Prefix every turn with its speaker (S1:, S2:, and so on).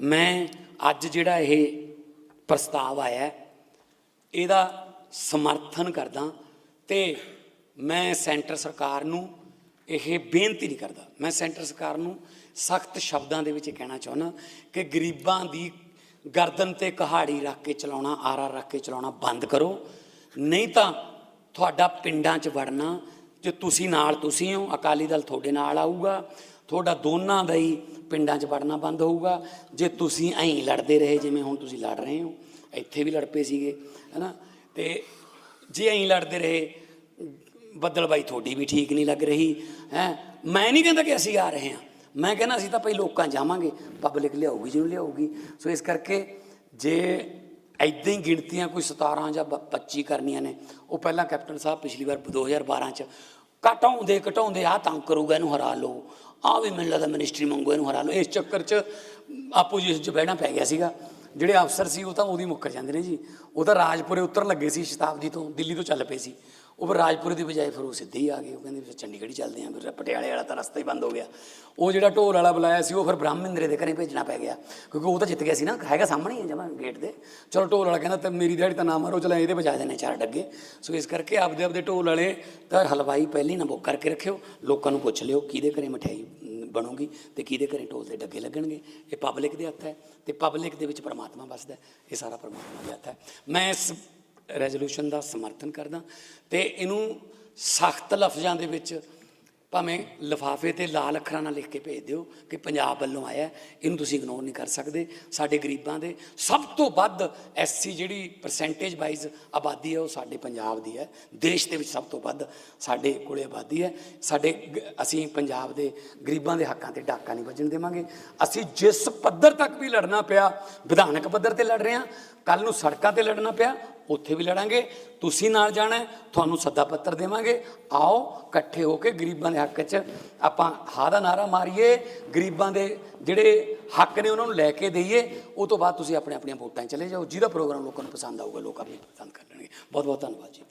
S1: ਮੈਂ ਅੱਜ ਜਿਹੜਾ ਇਹ ਪ੍ਰਸਤਾਵ ਆਇਆ ਇਹਦਾ ਸਮਰਥਨ ਕਰਦਾ ਤੇ ਮੈਂ ਸੈਂਟਰ ਸਰਕਾਰ ਨੂੰ ਇਹ ਬੇਨਤੀ ਨਹੀਂ ਕਰਦਾ। ਮੈਂ ਸੈਂਟਰ ਸਰਕਾਰ ਨੂੰ ਸਖਤ ਸ਼ਬਦਾਂ ਦੇ ਵਿੱਚ ਇਹ ਕਹਿਣਾ ਚਾਹੁੰਦਾ ਕਿ ਗਰੀਬਾਂ ਦੀ ਗਰਦਨ ਤੇ ਕਹਾੜੀ ਰੱਖ ਕੇ ਚਲਾਉਣਾ, ਆਰਾ ਰੱਖ ਕੇ ਚਲਾਉਣਾ ਬੰਦ ਕਰੋ। ਨਹੀਂ ਤਾਂ ਤੁਹਾਡਾ ਪਿੰਡਾਂ 'ਚ ਵੜਨਾ, ਜੇ ਤੁਸੀਂ ਨਾਲ ਤੁਸੀਂ ਹੋ, ਅਕਾਲੀ ਦਲ ਤੁਹਾਡੇ ਨਾਲ ਆਊਗਾ ਤੁਹਾਡਾ ਦੋਨਾਂ ਦਾ ਹੀ ਪਿੰਡਾਂ 'ਚ ਵੜਨਾ ਬੰਦ ਹੋਊਗਾ। ਜੇ ਤੁਸੀਂ ਐਂ ਲੜਦੇ ਰਹੇ ਜਿਵੇਂ ਹੁਣ ਤੁਸੀਂ ਲੜ ਰਹੇ ਹੋ। ਇੱਥੇ ਵੀ ਲੜ ਪਏ ਸੀਗੇ, ਹੈਨਾ? ਤੇ ਜੇ ਐਂ ਲੜਦੇ ਰਹੇ, ਬੱਦਲ ਬਾਈ ਤੁਹਾਡੀ ਵੀ ਠੀਕ ਨਹੀਂ ਲੱਗ ਰਹੀ, ਹੈ? ਮੈਂ ਨਹੀਂ ਕਹਿੰਦਾ ਕਿ ਅਸੀਂ ਆ ਰਹੇ ਹਾਂ। ਮੈਂ ਕਹਿੰਦਾ ਅਸੀਂ ਤਾਂ ਭਾਈ ਲੋਕਾਂ ਜਾਵਾਂਗੇ। ਪਬਲਿਕ ਲਿਆਊਗੀ, ਜਿਹਨੂੰ ਲਿਆਊਗੀ। ਸੋ ਇਸ ਕਰਕੇ ਜੇ ਐਦਾਂ ਹੀ ਗਿਣਤੀਆਂ ਕੋਈ 17 ਜਾਂ ਬ- 25 ਕਰਨੀਆਂ ਨੇ, ਉਹ ਪਹਿਲਾਂ ਕੈਪਟਨ ਸਾਹਿਬ ਪਿਛਲੀ ਵਾਰ 2012 ਚ ਘਟਾਉਂਦੇ ਘਟਾਉਂਦੇ ਆ ਤੰਗ ਕਰੂਗਾ, ਇਹਨੂੰ ਹਰਾ ਲਓ। ਆ ਵੀ ਮੈਨੂੰ ਲੱਗਦਾ ਮਿਨਿਸਟਰੀ ਮੰਗੋ, ਇਹਨੂੰ ਹਰਾ ਲਓ। ਇਸ ਚੱਕਰ ਚ ਆਪੋਜੀਸ਼ਨ ਚ ਬਹਿਣਾ ਪੈ ਗਿਆ ਸੀਗਾ। ਜਿਹੜੇ ਅਫਸਰ ਸੀ, ਉਹ ਤਾਂ ਉਹਦੀ ਮੁੱਕਰ ਜਾਂਦੇ ਨੇ ਜੀ। ਉਹ ਤਾਂ ਰਾਜਪੁਰੇ ਉਤਰਨ ਲੱਗੇ ਸੀ ਸ਼ਤਾਬਦੀ ਤੋਂ, ਦਿੱਲੀ ਤੋਂ ਚੱਲ ਪਏ ਸੀ। ਉਹ ਫਿਰ ਰਾਜਪੁਰੇ ਦੀ ਬਜਾਏ ਫਿਰ ਉਹ ਸਿੱਧੇ ਹੀ ਆ ਗਏ। ਉਹ ਕਹਿੰਦੇ ਫਿਰ ਚੰਡੀਗੜ੍ਹ ਹੀ ਚੱਲਦੇ ਆਂ, ਫਿਰ ਪਟਿਆਲੇ ਵਾਲਾ ਤਾਂ ਰਸਤਾ ਹੀ ਬੰਦ ਹੋ ਗਿਆ। ਉਹ ਜਿਹੜਾ ਢੋਲ ਵਾਲਾ ਬੁਲਾਇਆ ਸੀ, ਉਹ ਫਿਰ ਬ੍ਰਹਮਿੰਦਰੇ ਦੇ ਘਰੇ ਭੇਜਣਾ ਪੈ ਗਿਆ। ਕਿਉਂਕਿ ਉਹ ਤਾਂ ਜਿੱਤ ਗਿਆ ਸੀ ਨਾ, ਹੈਗਾ ਸਾਹਮਣੇ ਹੀ ਹੈ ਜਮਾ ਗੇਟ ਦੇ। ਚਲੋ ਢੋਲ ਵਾਲਾ ਕਹਿੰਦਾ, ਤੇ ਮੇਰੀ ਦਿਹਾੜੀ ਤਾਂ ਨਾ ਮਾਰੋ, ਚਲਾ ਇਹਦੇ ਬਜਾ ਦੇਣੇ ਚਾਰ ਡੱਗੇ। ਸੋ ਇਸ ਕਰਕੇ ਆਪਦੇ ਆਪਦੇ ਢੋਲ ਵਾਲੇ ਤਾਂ ਹਲਵਾਈ ਪਹਿਲੀ ਨਾ ਬੁੱਕ ਕਰਕੇ ਰੱਖਿਓ। ਲੋਕਾਂ ਨੂੰ ਪੁੱਛ ਲਿਓ, ਕਿਹਦੇ ਘਰੇ ਮਠਿਆਈ ਬਣੂਗੀ ਤੇ ਕਿਹਦੇ ਘਰੇ ਢੋਲ ਦੇ ਡੱਗੇ ਲੱਗਣਗੇ? ਇਹ ਪਬਲਿਕ ਦੇ ਹੱਥ ਹੈ ਤੇ ਪਬਲਿਕ ਦੇ ਵਿੱਚ ਪਰਮਾਤਮਾ ਵੱਸਦਾ ਇਹ ਸਾਰਾ ਪਰਮਾਤਮਾ ਦੇ ਹੱਥ ਹੈ। ਮੈਂ ਇਸ ਰੈਜ਼ੋਲੂਸ਼ਨ ਦਾ ਸਮਰਥਨ ਕਰਦਾ ਤੇ ਇਹਨੂੰ ਸਖਤ ਲਫ਼ਜ਼ਾਂ ਦੇ ਵਿੱਚ ਭਾਵੇਂ ਲਿਫਾਫੇ ਤੇ ਲਾਲ ਅੱਖਰਾਂ ਨਾਲ ਲਿਖ ਕੇ ਭੇਜ ਦਿਓ ਕਿ ਪੰਜਾਬ ਵੱਲੋਂ ਆਇਆ, ਇਹਨੂੰ ਤੁਸੀਂ ਇਗਨੋਰ ਨਹੀਂ ਕਰ ਸਕਦੇ। ਸਾਡੇ ਗਰੀਬਾਂ ਦੇ ਸਭ ਤੋਂ ਵੱਧ ਐਸਸੀ ਜਿਹੜੀ ਪਰਸੈਂਟੇਜ ਵਾਈਜ਼ ਆਬਾਦੀ ਹੈ, ਉਹ ਸਾਡੇ ਪੰਜਾਬ ਦੀ ਹੈ। ਦੇਸ਼ ਦੇ ਵਿੱਚ ਸਭ ਤੋਂ ਵੱਧ ਸਾਡੇ ਕੋਲੇ ਆਬਾਦੀ ਹੈ। ਸਾਡੇ ਗ- ਅਸੀਂ ਪੰਜਾਬ ਦੇ ਗਰੀਬਾਂ ਦੇ ਹੱਕਾਂ ਤੇ ਡਾਕਾ ਨਹੀਂ ਵੱਜਣ ਦੇਵਾਂਗੇ। ਅਸੀਂ ਜਿਸ ਪੱਧਰ ਤੱਕ ਵੀ ਲੜਨਾ ਪਿਆ, ਵਿਧਾਨਕ ਪੱਧਰ ਤੇ ਲੜ ਰਹੇ ਹਾਂ ਕੱਲ ਨੂੰ ਸੜਕਾਂ ਤੇ ਲੜਨਾ ਪਿਆ ਉੱਥੇ ਵੀ ਲੜਾਂਗੇ, ਤੁਸੀਂ ਨਾਲ ਜਾਣਾ ਤੁਹਾਨੂੰ ਸੱਦਾ ਪੱਤਰ ਦੇਵਾਂਗੇ। ਆਓ, ਇਕੱਠੇ ਹੋ ਕੇ ਗਰੀਬਾਂ ਦੇ ਹੱਕ 'ਚ ਆਪਾਂ ਹਾ ਦਾ ਨਾਰਾ ਮਾਰੀਏ, ਗਰੀਬਾਂ ਦੇ ਜਿਹੜੇ ਹੱਕ ਨੇ ਉਹਨਾਂ ਨੂੰ ਲੈ ਕੇ ਦਈਏ, ਉਹ ਤੋਂ ਬਾਅਦ ਤੁਸੀਂ ਆਪਣੇ ਆਪਣੀਆਂ ਵੋਟਾਂ 'ਚ ਚਲੇ ਜਾਓ, ਜਿਹਦਾ ਪ੍ਰੋਗਰਾਮ ਲੋਕਾਂ ਨੂੰ ਪਸੰਦ ਆਊਗਾ, ਲੋਕ ਆਪੇ ਪਸੰਦ ਕਰ ਲੈਣਗੇ। ਬਹੁਤ ਬਹੁਤ ਧੰਨਵਾਦ ਜੀ।